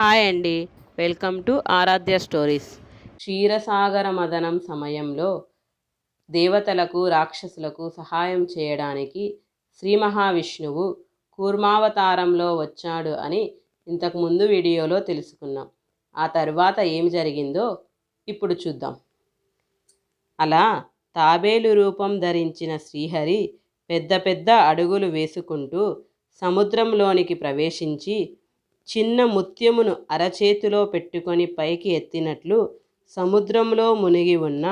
Hi అండి. Welcome to Aaradhya stories. క్షీరసాగర మదనం సమయంలో దేవతలకు రాక్షసులకు సహాయం చేయడానికి శ్రీ మహావిష్ణువు కూర్మావతారంలో వచ్చాడు అని ఇంతకుముందు వీడియోలో తెలుసుకున్నాం. ఆ తర్వాత ఏమి జరిగిందో ఇప్పుడు చూద్దాం. అలా తాబేలు రూపం ధరించిన శ్రీహరి పెద్ద పెద్ద అడుగులు వేసుకుంటూ సముద్రంలోనికి ప్రవేశించి చిన్న ముత్యమును అరచేతిలో పెట్టుకొని పైకి ఎత్తినట్లు సముద్రంలో మునిగి ఉన్న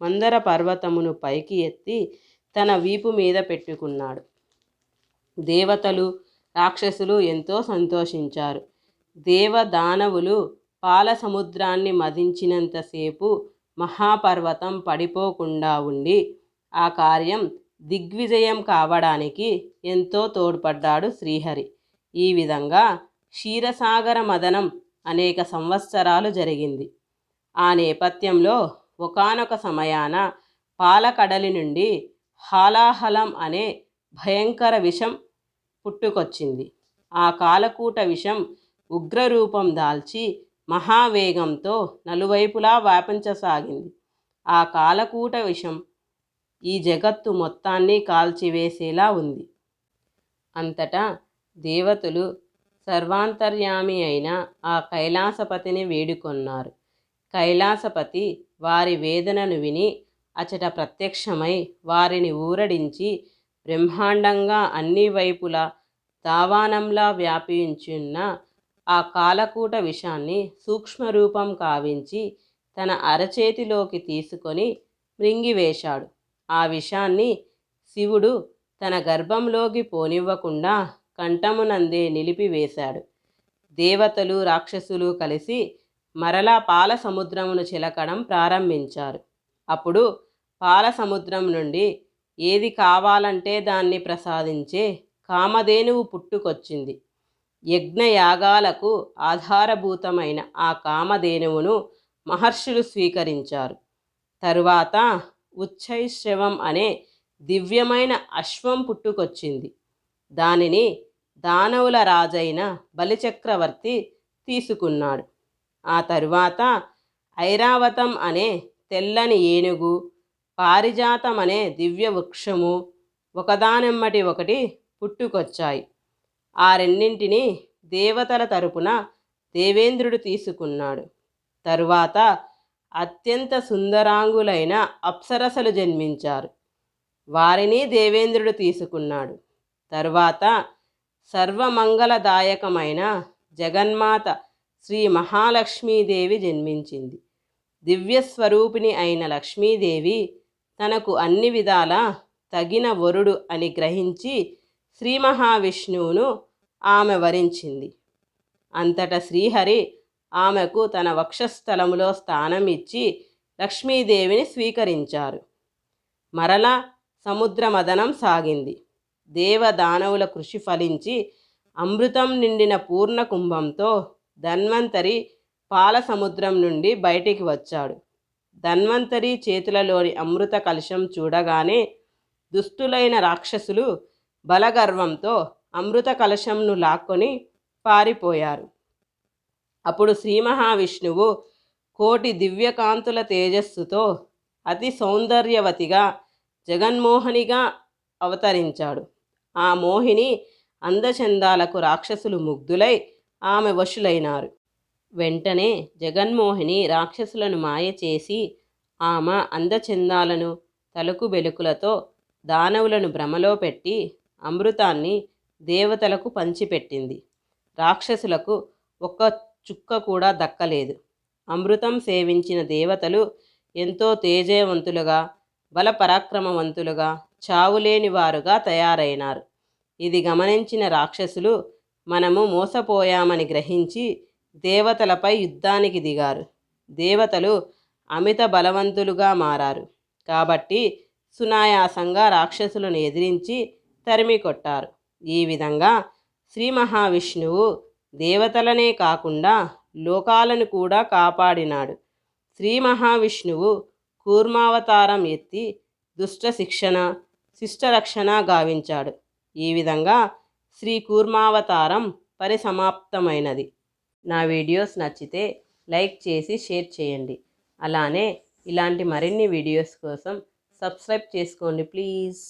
మందర పర్వతమును పైకి ఎత్తి తన వీపు మీద పెట్టుకున్నాడు. దేవతలు రాక్షసులు ఎంతో సంతోషించారు. దేవ దానవులు పాల సముద్రాన్ని మదించినంతసేపు మహాపర్వతం పడిపోకుండా ఉండి ఆ కార్యం దిగ్విజయం కావడానికి ఎంతో తోడ్పడ్డాడు శ్రీహరి. ఈ విధంగా క్షీరసాగర మదనం అనేక సంవత్సరాలు జరిగింది. ఆ నేపథ్యంలో ఒకానొక సమయాన పాలకడలి నుండి హాలాహలం అనే భయంకర విషం పుట్టుకొచ్చింది. ఆ కాలకూట విషం ఉగ్రరూపం దాల్చి మహావేగంతో నలువైపులా వ్యాపించసాగింది. ఆ కాలకూట విషం ఈ జగత్తు మొత్తాన్ని కాల్చివేసేలా ఉంది. అంతటా దేవతలు సర్వాంతర్యామి అయిన ఆ కైలాసపతిని వేడుకొన్నారు. కైలాసపతి వారి వేదనను విని అచట ప్రత్యక్షమై వారిని ఊరడించి బ్రహ్మాండంగా అన్ని వైపులా దావానంలా వ్యాపించున్న ఆ కాలకూట విషాన్ని సూక్ష్మరూపం కావించి తన అరచేతిలోకి తీసుకొని మృంగివేశాడు. ఆ విషాన్ని శివుడు తన గర్భంలోకి పోనివ్వకుండా కంఠమునందే నిలిపివేశాడు. దేవతలు రాక్షసులు కలిసి మరలా పాల సముద్రమును చిలకడం ప్రారంభించారు. అప్పుడు పాల సముద్రం నుండి ఏది కావాలంటే దాన్ని ప్రసాదించే కామధేనువు పుట్టుకొచ్చింది. యజ్ఞయాగాలకు ఆధారభూతమైన ఆ కామధేనువును మహర్షులు స్వీకరించారు. తరువాత ఉచ్చైశ్రవం అనే దివ్యమైన అశ్వం పుట్టుకొచ్చింది. దానిని దానవుల రాజైన బలిచక్రవర్తి తీసుకున్నాడు. ఆ తరువాత ఐరావతం అనే తెల్లని ఏనుగు పారిజాతం అనే దివ్య వృక్షము ఒకదానెమ్మటి ఒకటి పుట్టుకొచ్చాయి. ఆ రెండింటిని దేవతల తరపున దేవేంద్రుడు తీసుకున్నాడు. తరువాత అత్యంత సుందరాంగులైన అప్సరసలు జన్మించారు. వారిని దేవేంద్రుడు తీసుకున్నాడు. తరువాత సర్వమంగళదాయకమైన జగన్మాత శ్రీ మహాలక్ష్మీదేవి జన్మించింది. దివ్యస్వరూపిణి అయిన లక్ష్మీదేవి తనకు అన్ని విధాల తగిన వరుడు అని గ్రహించి శ్రీ మహావిష్ణువును ఆమె వరించింది. అంతట శ్రీహరి ఆమెకు తన వక్షస్థలములో స్థానం ఇచ్చి లక్ష్మీదేవిని స్వీకరించారు. మరలా సముద్ర మదనం సాగింది. దేవదానవుల కృషి ఫలించి అమృతం నిండిన పూర్ణ కుంభంతో ధన్వంతరి పాల సముద్రం నుండి బయటికి వచ్చాడు. ధన్వంతరి చేతులలోని అమృత కలశం చూడగానే దుష్టులైన రాక్షసులు బలగర్వంతో అమృత కలశంను లాక్కొని పారిపోయారు. అప్పుడు శ్రీ మహావిష్ణువు కోటి దివ్యకాంతుల తేజస్సుతో అతి సౌందర్యవతిగా జగన్మోహనిగా అవతరించాడు. ఆ మోహిని అందచందాలకు రాక్షసులు ముగ్ధులై ఆమె వశులైనారు. వెంటనే జగన్మోహిని రాక్షసులను మాయ చేసి ఆమె అందచందాలను తలుకు బెలుకులతో దానవులను భ్రమలో పెట్టి అమృతాన్ని దేవతలకు పంచిపెట్టింది. రాక్షసులకు ఒక్క చుక్క కూడా దక్కలేదు. అమృతం సేవించిన దేవతలు ఎంతో తేజవంతులుగా బలపరాక్రమవంతులుగా చావులేని వారుగా తయారైనారు. ఇది గమనించిన రాక్షసులు మనము మోసపోయామని గ్రహించి దేవతలపై యుద్ధానికి దిగారు. దేవతలు అమిత బలవంతులుగా మారారు. కాబట్టి సునాయాసంగా రాక్షసులను ఎదిరించి తరిమి కొట్టారు. ఈ విధంగా శ్రీ మహావిష్ణువు దేవతలనే కాకుండా లోకాలను కూడా కాపాడినాడు. శ్రీ మహావిష్ణువు కూర్మావతారం ఎత్తి దుష్ట శిక్షణ శిష్టరక్షణ గావించాడు. ఈ విధంగా శ్రీ కూర్మావతారం పరిసమాప్తమైనది. నా వీడియోస్ నచ్చితే లైక్ చేసి షేర్ చేయండి. అలానే ఇలాంటి మరిన్ని వీడియోస్ కోసం సబ్స్క్రైబ్ చేసుకోండి ప్లీజ్.